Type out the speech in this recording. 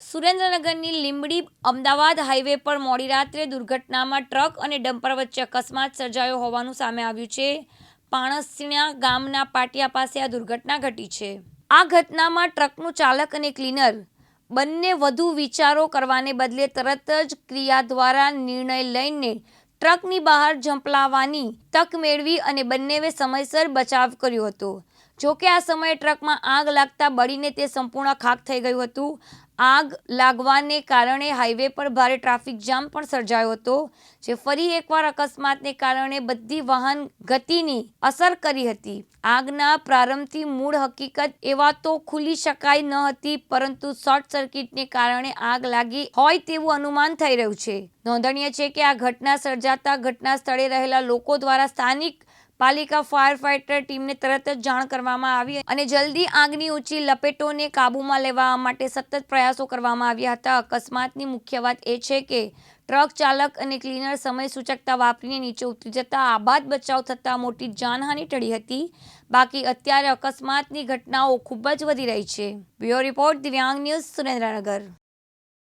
સુરેન્દ્રનગરની Limbdi Ahmedabad highway પર મોડી રાત્રે દુર્ઘટનામાં ટ્રક અને ડમ્પર વચ્ચે અકસ્માત સર્જાયો હોવાનું સામે આવ્યું છે. પાણસિણા ગામના પાટિયા પાસે આ દુર્ઘટના ઘટી છે. આ ઘટનામાં ટ્રકનું ચાલક અને ક્લીનર બંને વધુ વિચારો કરવાને બદલે તરત જ ક્રિયા દ્વારા નિર્ણય લઈને ટ્રકની બહાર ઝંપલાવવાની તક મેળવી અને બંનેએ સમયસર બચાવ કર્યો હતો. જોકે આ સમયે ટ્રકમાં આગ લાગતા બળીને તે સંપૂર્ણ ખાખ થઈ ગયું હતું. આગ લાગવાને કારણે હાઈવે પર ભારે ટ્રાફિક જામ પણ સર્જાયો હતો, જે ફરી એકવાર અકસ્માતને કારણે બધી વાહન ગતિની અસર કરી હતી. આગના પ્રારંભથી મૂળ હકીકત એવા તો ખુલી શકાય ન હતી, પરંતુ શોર્ટ સર્કિટને કારણે આગ લાગી હોય તેવું અનુમાન થઈ રહ્યું છે. નોંધનીય છે કે આ ઘટના સર્જાતા ઘટના સ્થળે રહેલા લોકો દ્વારા સ્થાનિક પાલિકા ફાયર ફાઇટર ટીમને તરત જ જાણ કરવામાં આવી અને જલ્દી આગની ઊંચી લપેટોને કાબૂમાં લેવા માટે સતત પ્રયાસો કરવામાં આવ્યા હતા. અકસ્માતની મુખ્ય વાત એ છે કે ટ્રક ચાલક અને ક્લીનર સમય સૂચકતા વાપરીને નીચે ઉતરી જતા આબાદ બચાવ થતાં મોટી જાનહાનિ ટળી હતી. બાકી અત્યારે અકસ્માતની ઘટનાઓ ખૂબ જ વધી રહી છે. Bureau report Divyang news Surendranagar.